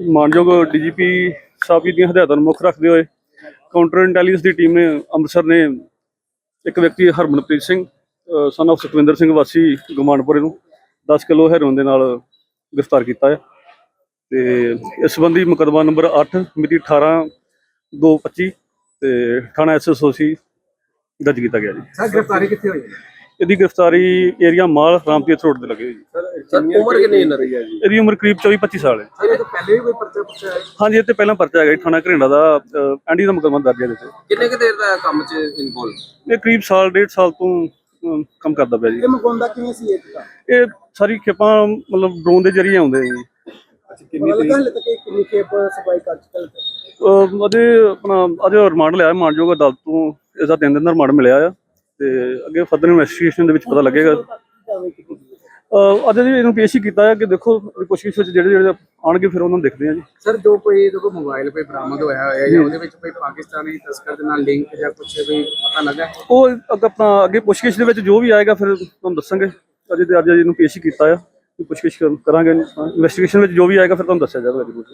ਮਾਨਯੋਗ ਡੀਜੀਪੀ ਸਾਹਿਬ ਜੀ ਦੀਆਂ ਹਦਾਇਤਾਂ ਨੂੰ ਮੁੱਖ ਰੱਖਦੇ ਹੋਏ ਕਾਊਂਟਰ ਇੰਟੈਲੀਜੈਂਸ ਦੀ ਟੀਮ ਨੇ ਅੰਮ੍ਰਿਤਸਰ ਨੇ ਇੱਕ ਵਿਅਕਤੀ ਹਰਮਨਪ੍ਰੀਤ ਸਿੰਘ ਸਨ of ਸੁਖਵਿੰਦਰ ਸਿੰਘ ਵਾਸੀ ਗੁਮਾਨਪੁਰੇ ਨੂੰ 10 ਕਿਲੋ ਹੈਰੋਇਨ ਦੇ ਨਾਲ ਗ੍ਰਿਫਤਾਰ ਕੀਤਾ ਹੈ ਤੇ ਇਸ ਸੰਬੰਧੀ ਮੁਕੱਦਮਾ ਨੰਬਰ 8 ਮਿਤੀ 18 225 ਤੇ ਥਾਣਾ ਐਸਐਸਓਸੀ ਦਰਜ ਕੀਤਾ ਗਿਆ ਜੀ। ਸਰ, ਗ੍ਰਿਫਤਾਰੀ ਕਿੱਥੇ ਹੋਈ ਇਹਦੀ ਗ੍ਰਿਫਤਾਰੀ ਏਰੀਆ ਮਾਲ ਰਾਮਤੀਰਥ ਰੋਡ ਤੇ ਲੱਗੇ ਹੋਈ ਜੀ ਸਰ ਉਮਰ ਕਿੰਨੀ ਇਹਨਾਂ ਦੀ? ਹੈ ਜੀ? ਇਹਦੀ ਉਮਰ ਕਰੀਬ 24 25 ਸਾਲ ਹੈ। ਸਰ ਇਹ ਤੋਂ ਪਹਿਲੇ ਵੀ ਕੋਈ ਪਰਚਾ ਪੁੱਛਿਆ ਹੈ ਹਾਂਜੀ ਇਹ ਤੇ ਪਹਿਲਾਂ ਪਰਚਾ ਹੈਗਾ ਜੀ ਥਾਣਾ ਘਰਿੰਡਾ ਦਾ ਐਂਡੀ ਦਾ ਮੁਕੱਦਮਾ ਦਰਜ ਹੈ ਇਹਦੇ ਤੇ। ਕਿੰਨੇ ਕੁ ਦੇਰ ਦਾ ਕੰਮ 'ਚ ਇਨਵੋਲਵ ਇਹ ਕਰੀਬ ਸਾਲ ਡੇਢ ਸਾਲ ਤੋਂ ਅਮ, ਕੰਮ ਕਰਦਾ ਪਿਆ ਜੀ। ਇਹ ਮਗਾਉਂਦਾ ਕਿਵੇਂ ਸੀ ਇਹ ਤਾਂ? ਇਹ ਸਾਰੀ ਖੇਪਾਂ ਮਤਲਬ ਡਰੋਨ ਦੇ ਜ਼ਰੀਏ ਆਉਂਦੇ ਜੀ। ਕਿੰਨੀ ਲੱਗਾ ਹਲੇ ਤੱਕ ਇਹ ਕਿੰਨੀ ਖੇਪ ਸਫ਼ਾਈ ਕਰ ਚੁੱਕਾ ਅਹ ਅਜੇ ਆਪਣਾ ਅਜੇ ਰਿਮਾਂਡ ਲਿਆ ਮਾਨਯੋਗ ਅਦਾਲਤ ਤੋਂ ਇਸ ਦਾ ਤਿੰਨ ਦਿਨ ਦਾ ਰਿਮਾਂਡ ਮਿਲਿਆ ਆ। ਤੇ ਅੱਗੇ ਫਰਦਰ ਇਨਵੈਸਟੀਗੇਸ਼ਨ ਦੇ ਵਿੱਚ ਪਤਾ ਲੱਗੇਗਾ। ਅਜੇ ਜੀ ਇਹਨੂੰ ਪੇਸ਼ ਹੀ ਕੀਤਾ ਹੈ ਕਿ ਦੇਖੋ ਪੁੱਛਗਿੱਛ ਵਿੱਚ ਜਿਹੜੇ ਜਿਹੜੇ ਆਣਗੇ ਫਿਰ ਉਹਨਾਂ ਨੂੰ ਦੇਖਦੇ ਆ ਜੀ। ਸਰ ਜੋ ਕੋਈ ਕੋਲ ਮੋਬਾਈਲ ਕੋਈ ਬਰਾਮਦ ਹੋਇਆ ਹੋਇਆ ਜਾਂ ਉਹਦੇ ਵਿੱਚ ਕੋਈ ਪਾਕਿਸਤਾਨੀ ਤਸਕਰ ਦੇ ਨਾਲ ਲਿੰਕ ਜਾਂ ਕੁਝ ਵੀ ਪਤਾ ਲੱਗਾ? ਉਹ ਆਪਣਾ ਅੱਗੇ ਪੁੱਛਗਿੱਛ ਦੇ ਵਿੱਚ ਜੋ ਵੀ ਆਏਗਾ ਫਿਰ ਤੁਹਾਨੂੰ ਦੱਸਾਂਗੇ। ਅਜੇ ਤੇ ਅੱਜ ਇਹਨੂੰ ਪੇਸ਼ ਹੀ ਕੀਤਾ ਆ। ਪੁੱਛਗਿੱਛ ਕਰ- ਕਰਾਂਗੇ। ਇਨਵੈਸਟੀਗੇਸ਼ਨ ਵਿੱਚ ਜੋ ਵੀ ਆਏਗਾ ਫਿਰ ਤੁਹਾਨੂੰ ਦੱਸਿਆ ਜਾਵੇਗਾ ਜ਼ਰੂਰ